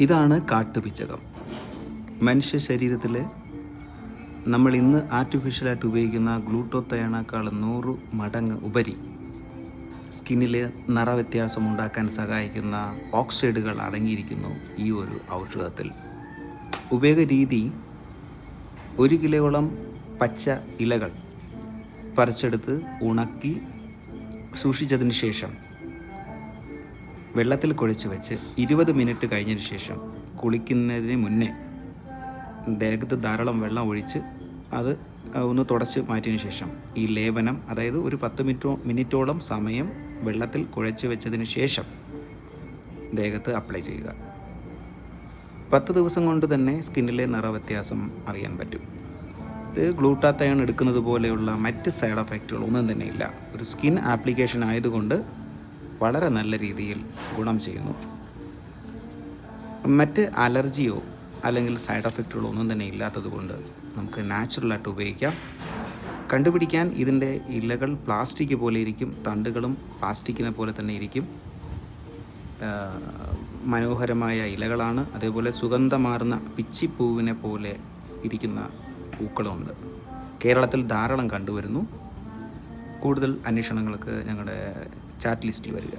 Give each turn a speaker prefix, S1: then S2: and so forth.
S1: ഇതാണ് കാട്ടുപിച്ചകം. മനുഷ്യ ശരീരത്തിൽ നമ്മൾ ഇന്ന് ആർട്ടിഫിഷ്യലായിട്ട് ഉപയോഗിക്കുന്ന ഗ്ലൂട്ടോത്തയണേക്കാൾ നൂറ് മടങ്ങ് ഉപരി സ്കിന്നിൽ നിറവ്യത്യാസം ഉണ്ടാക്കാൻ സഹായിക്കുന്ന ഓക്സൈഡുകൾ അടങ്ങിയിരിക്കുന്നു ഈ ഒരു ഔഷധത്തിൽ. ഉപയോഗ രീതി ഒരു കിലോളം പച്ച ഇലകൾ പറിച്ചെടുത്ത് ഉണക്കി സൂക്ഷിച്ചതിന് ശേഷം വെള്ളത്തിൽ കുഴച്ച് വെച്ച് ഇരുപത് മിനിറ്റ് കഴിഞ്ഞതിന് ശേഷം കുളിക്കുന്നതിന് മുന്നേ ദേഹത്ത് ധാരാളം വെള്ളം ഒഴിച്ച് അത് ഒന്ന് തുടച്ച് മാറ്റിയതിന് ശേഷം ഈ ലേപനം അതായത് ഒരു പത്ത് മിനിറ്റോ മിനിറ്റോളം സമയം വെള്ളത്തിൽ കുഴച്ച് വെച്ചതിന് ശേഷം ദേഹത്ത് അപ്ലൈ ചെയ്യുക. പത്ത് ദിവസം കൊണ്ട് തന്നെ സ്കിന്നിലെ നിറവ്യത്യാസം അറിയാൻ പറ്റും. ഇത് ഗ്ലൂട്ടാത്തയൺ എടുക്കുന്നത് പോലെയുള്ള മറ്റ് സൈഡ് എഫക്റ്റുകൾ ഒന്നും തന്നെ ഇല്ല. ഒരു സ്കിൻ ആപ്ലിക്കേഷൻ ആയതുകൊണ്ട് വളരെ നല്ല രീതിയിൽ ഗുണം ചെയ്യുന്നു. മറ്റ് അലർജിയോ അല്ലെങ്കിൽ സൈഡ് എഫക്റ്റുകളോ ഒന്നും തന്നെ ഇല്ലാത്തത് കൊണ്ട് നമുക്ക് നാച്ചുറലായിട്ട് ഉപയോഗിക്കാം. കണ്ടുപിടിക്കാൻ ഇതിന്റെ ഇലകൾ പ്ലാസ്റ്റിക് പോലെ ഇരിക്കും തണ്ടുകളും പ്ലാസ്റ്റിക്കിനെ പോലെ തന്നെ ഇരിക്കും. മനോഹരമായ ഇലകളാണ്. അതേപോലെ സുഗന്ധമാർന്ന പിച്ചിപ്പൂവിനെ പോലെ ഇരിക്കുന്ന പൂക്കളുമുണ്ട് കേരളത്തിൽ ധാരാളം കണ്ടുവരുന്നു. കൂടുതൽ അന്വേഷണങ്ങൾക്ക് ഞങ്ങളുടെ ചാറ്റ് ലിസ്റ്റിൽ വരിക.